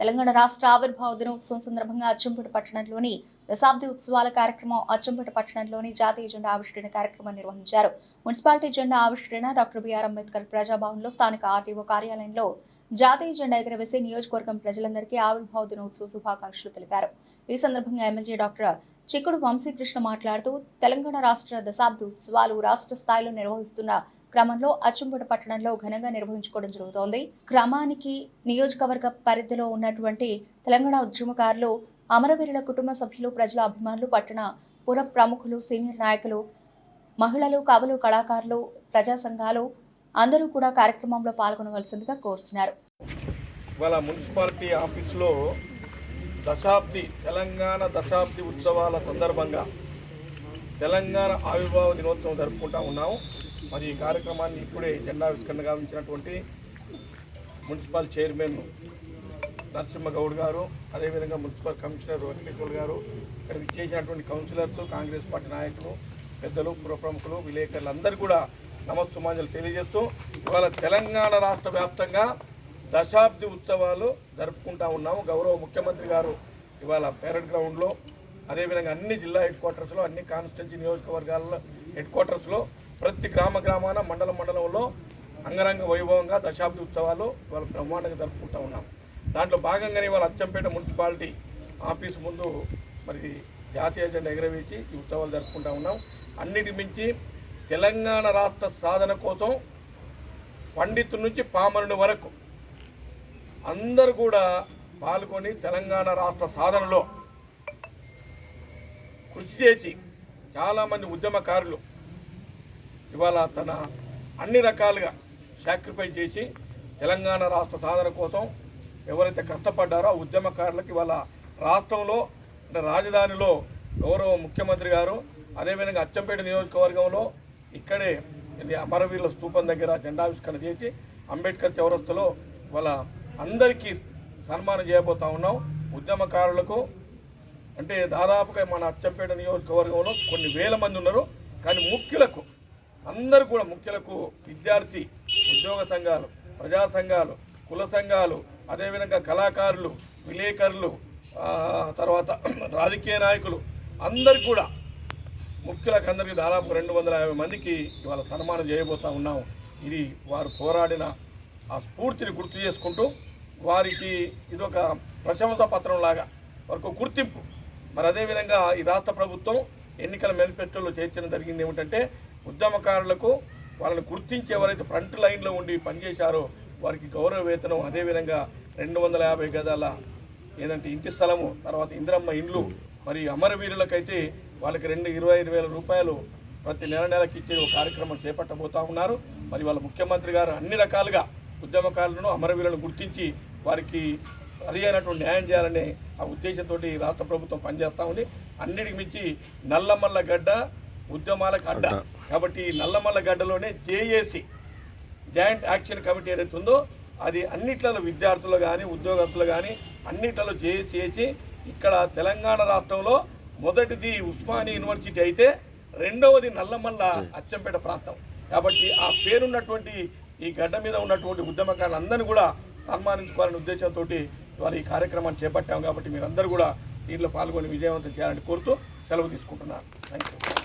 తెలంగాణ రాష్ట్ర ఆవిర్భావ దినోత్సవం సందర్భంగా అచ్చంపేట పట్టణంలోని దశాబ్ది ఉత్సవాల కార్యక్రమం అచ్చంపేట పట్టణంలోని జాతీయ జెండా ఆవిష్కరణ కార్యక్రమం నిర్వహించారు. మున్సిపాలిటీ జెండా ఆవిష్కరణ డాక్టర్ బిఆర్ అంబేద్కర్ ప్రజాభవన్లో స్థానిక ఆర్టీఓ కార్యాలయంలో జాతీయ జెండా ఎగరవేసి నియోజకవర్గం ప్రజలందరికీ ఆవిర్భావ దినోత్సవ శుభాకాంక్షలు తెలిపారు. ఈ సందర్భంగా ఎమ్మెల్యే డాక్టర్ చిక్కుడు వంశీకృష్ణ మాట్లాడుతూ తెలంగాణ రాష్ట్ర దశాబ్ది ఉత్సవాలు రాష్ట్ర స్థాయిలో నిర్వహిస్తున్న క్రమంలో అచ్చంపేట పట్టణంలో ఘనంగా నిర్వహించుకోవడం జరుగుతోంది. క్రమానికి నియోజకవర్గ పరిధిలో ఉన్నటువంటి తెలంగాణ ఉద్యమకారులు అమరవీరుల కుటుంబ సభ్యులు ప్రజల అభిమానులు పట్టణ పుర ప్రముఖులు సీనియర్ నాయకులు మహిళలు కవులు కళాకారులు ప్రజా సంఘాలు అందరూ కూడా కార్యక్రమంలో పాల్గొనవలసిందిగా కోరుతున్నారు. ఇవాళ మున్సిపాలిటీ ఆఫీస్లో దశాబ్ది తెలంగాణ దశాబ్ది ఉత్సవాల సందర్భంగా తెలంగాణ ఆవిర్భావ దినోత్సవం జరుపుకుంటా ఉన్నాము. మరి ఈ కార్యక్రమాన్ని ఇప్పుడే జెండావిష్కరణ గావించినటువంటి మున్సిపల్ చైర్మన్ నరసింహగౌడ్ గారు అదేవిధంగా మున్సిపల్ కమిషనర్ వెంకటేశ్వర్ గారు ఇక్కడ చేసినటువంటి కౌన్సిలర్స్ కాంగ్రెస్ పార్టీ నాయకులు పెద్దలు పుర ప్రముఖులు విలేకరులందరూ కూడా నమస్సుమాంజలు తెలియజేస్తూ ఇవాళ తెలంగాణ రాష్ట్ర వ్యాప్తంగా దశాబ్ది ఉత్సవాలు జరుపుకుంటా ఉన్నాము. గౌరవ ముఖ్యమంత్రి గారు ఇవాళ పేరెడ్ గ్రౌండ్లో అదేవిధంగా అన్ని జిల్లా హెడ్ క్వార్టర్స్లో అన్ని కాన్స్టిట్యూన్సీ నియోజకవర్గాల్లో హెడ్ క్వార్టర్స్లో ప్రతి గ్రామ గ్రామాన మండల మండలంలో అంగరంగ వైభవంగా దశాబ్ది ఉత్సవాలు ఇవాళ బ్రహ్మాండంగా జరుపుకుంటా ఉన్నాం. దాంట్లో భాగంగానే ఇవాళ అచ్చంపేట మున్సిపాలిటీ ఆఫీస్ ముందు మరి జాతీయ జెండా ఎగరవేసి ఈ ఉత్సవాలు జరుపుకుంటా ఉన్నాం. అన్నిటి మించి తెలంగాణ రాష్ట్ర సాధన కోసం పండితు నుంచి పామరుని వరకు అందరూ కూడా పాల్గొని తెలంగాణ రాష్ట్ర సాధనలో కృషి చేసి చాలామంది ఉద్యమకారులు ఇవాళ తన అన్ని రకాలుగా సాక్రిఫైస్ చేసి తెలంగాణ రాష్ట్ర సాధన కోసం ఎవరైతే కష్టపడ్డారో ఉద్యమకారులకు ఇవాళ రాష్ట్రంలో అంటే రాజధానిలో గౌరవ ముఖ్యమంత్రి గారు అదేవిధంగా అచ్చంపేట నియోజకవర్గంలో ఇక్కడే అమరవీరుల స్తూపం దగ్గర జెండావిష్కరణ చేసి అంబేద్కర్ చౌరస్తలో ఇవాళ అందరికీ సన్మానం చేయబోతా ఉన్నాం. ఉద్యమకారులకు అంటే దాదాపుగా మన అచ్చంపేట నియోజకవర్గంలో కొన్ని వేల మంది ఉన్నారు. కానీ ముఖ్యులకు అందరూ కూడా ముఖ్యులకు విద్యార్థి ఉద్యోగ సంఘాలు ప్రజా సంఘాలు కుల సంఘాలు అదేవిధంగా కళాకారులు విలేకరులు తర్వాత రాజకీయ నాయకులు అందరు కూడా ముఖ్యులకు అందరికీ దాదాపు రెండు వందల యాభై మందికి ఇవాళ సన్మానం చేయబోతా ఉన్నాం. ఇది వారు పోరాడిన ఆ స్ఫూర్తిని గుర్తు చేసుకుంటూ వారికి ఇదొక ప్రశంసా పత్రం లాగా వారికి గుర్తింపు. మరి అదేవిధంగా ఈ రాష్ట్ర ప్రభుత్వం ఎన్నికల మేనిఫెస్టోలో చేర్చడం జరిగింది ఏమిటంటే ఉద్యమకారులకు వాళ్ళని గుర్తించి ఎవరైతే ఫ్రంట్ లైన్లో ఉండి పనిచేశారో వారికి గౌరవ వేతనం అదేవిధంగా రెండు వందల యాభై గదాల ఏదంటే ఇంటి స్థలము తర్వాత ఇందిరమ్మ ఇండ్లు మరి అమరవీరులకైతే వాళ్ళకి రెండు ఇరవై ఐదు వేల రూపాయలు ప్రతి నెల నెలకి ఇచ్చే ఒక కార్యక్రమం చేపట్టబోతా ఉన్నారు. మరి వాళ్ళ ముఖ్యమంత్రి గారు అన్ని రకాలుగా ఉద్యమకారులను అమరవీరులను గుర్తించి వారికి సరి అయినటువంటి న్యాయం చేయాలనే ఆ ఉద్దేశంతో రాష్ట్ర ప్రభుత్వం పనిచేస్తూ ఉంది. అన్నిటికి మించి నల్లమల్ల గడ్డ ఉద్యమాలకు అడ్డ. కాబట్టి ఈ నల్లమల్ల గడ్డలోనే జేఏసీ జాయింట్ యాక్షన్ కమిటీ ఏదైతే ఉందో అది అన్నిట్లలో విద్యార్థులు కానీ ఉద్యోగస్తులు కానీ అన్నిట్లలో చేసి చేసి ఇక్కడ తెలంగాణ రాష్ట్రంలో మొదటిది ఉస్మానియా యూనివర్సిటీ అయితే రెండవది నల్లమల్ల అచ్చంపేట ప్రాంతం. కాబట్టి ఆ పేరున్నటువంటి ఈ గడ్డ మీద ఉన్నటువంటి ఉద్యమకారులందరినీ కూడా సన్మానించుకోవాలనే ఉద్దేశంతో ఇవాళ ఈ కార్యక్రమాన్ని చేపట్టాం కాబట్టి మీరందరూ కూడా దీనిలో పాల్గొని విజయవంతం చేయాలని కోరుతూ సెలవు తీసుకుంటున్నాను. Thank you